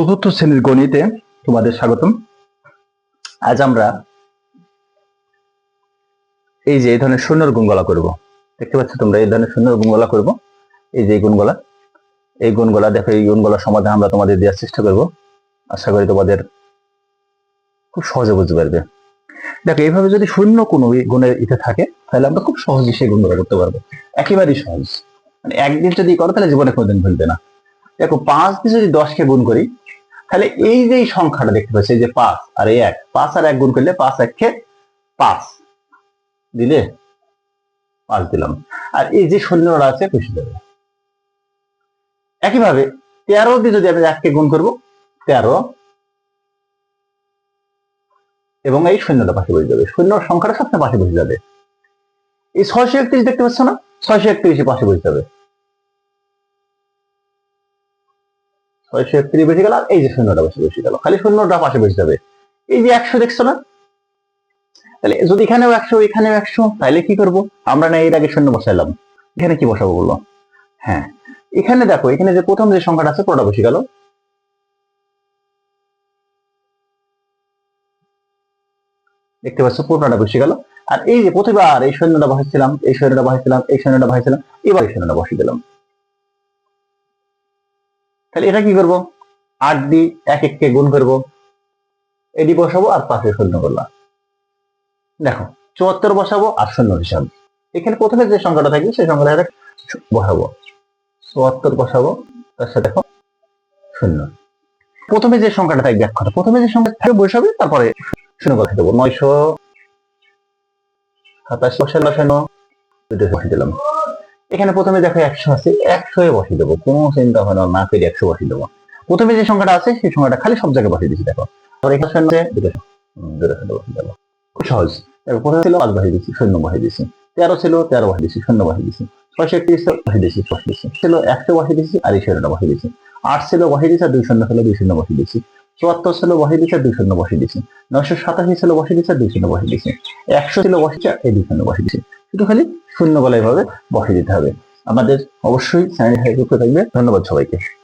চতুর্থ শ্রেণির গণিতে তোমাদের স্বাগতম। আজ আমরা এই যে এই ধরনের শূন্যর গুণগলা করব। দেখতে পাচ্ছ তোমরা, এই ধরনের শূন্যর গুণগলা করব। এই যে এই গুণগলা এই গুণগলা, দেখো এই গুণগলা সমাধান আমরা তোমাদের দেওয়ার চেষ্টা করব। আশা করি তোমাদের খুব সহজে বুঝতে পারবে। দেখো, এইভাবে যদি শূন্য কোনো গুণের ইতে থাকে, তাহলে আমরা খুব সহজে সেই গুণগুলো করতে পারব। একেবারেই সহজ। মানে একদিন যদি করো, তাহলে জীবনে কোনোদিন ভুলবে না। দেখো, পাঁচ দিয়ে যদি দশকে গুণ করি তাহলে এই যে সংখ্যাটা দেখতে পাচ্ছি যে পাঁচ আর এই এক, পাঁচ আর এক গুণ করলে পাঁচ একে পাঁচ দিলে পাঁচ দিলাম। আর এই যে শূন্যটা আছে খুশি যাবে একইভাবে তেরো দিয়ে যদি আমি এককে গুণ করব, তেরো এবং এই শূন্যটা পাশে বসে যাবে। শূন্য সংখ্যাটা সবসময় পাশে বসে যাবে। এই ছয়শো একত্রিশ দেখতে পাচ্ছ না? ছয়শো একত্রিশে পাশে বসে যাবে। ছয়শো একত্রিশ বেশি গেল, আর এই যে শূন্যটা পাশে বসে গেল। খালি শূন্যটা পাশে বসে যাবে। এই যে একশো দেখছ না? তাহলে যদি এখানেও একশো এখানেও একশো, তাহলে কি করব? আমরা না এর আগে শূন্য বসাইলাম। এখানে কি বসাবো বলল হ্যাঁ। এখানে দেখো, এখানে যে প্রথম যে সংখ্যাটা আছে, পুরোটা বসে গেল। দেখতে পাচ্ছ, পুরোটা বসে গেল। আর এই যে প্রতিবার এই সৈন্যটা বসাইছিলাম, এই সৈন্যটা বসাইছিলাম, এই সৈন্যটা বসাইছিলাম, এবার এই সৈন্যটা বসিয়ে দিলাম। তাহলে এটা কি করব? আট দি এক এককে গুণ করব। এডি বসাবো আর পাশে শূন্য করলাম। দেখো, চুয়াত্তর বসাবো আর শূন্য হিসাব। এখানে প্রথমে যে সংখ্যাটা থাকবে সেই সংখ্যাটা বসাবো। চুয়াত্তর বসাবো, তার সাথে দেখো, শূন্য। প্রথমে যে সংখ্যাটা থাকবে এক কথা প্রথমে যে সংখ্যা থাকবে বসাবে, তারপরে শূন্য কথা দেবো। নয়শো সাতাশ বসানো দুটো বসিয়ে দিলাম। এখানে প্রথমে দেখো একশো আছে একশো এ বসিয়ে দেবো। কোনো চিন্তা ভাবনা না করে একশো বসিয়ে দেবো। প্রথমে যে সংখ্যাটা আছে, সেই সংখ্যাটা খালি সব জায়গায় বসিয়ে দিচ্ছি, দেখো। তেরো একশো আট ছিল দুই শূন্য দুই শূন্য চুয়াত্তর বসিয়ে দিচ্ছি দুই শূন্য বসিয়ে দিচ্ছি। নয়শো সাতাশি দিচ্ছি দুই শূন্য একশো ছিল এই দুই শূন্য বসিয়ে দিচ্ছি। শুধু খালি শূন্য বলাই ভাবে বসে দিতে হবে। আমাদের অবশ্যই চ্যানেল থাকবে। ধন্যবাদ সবাইকে।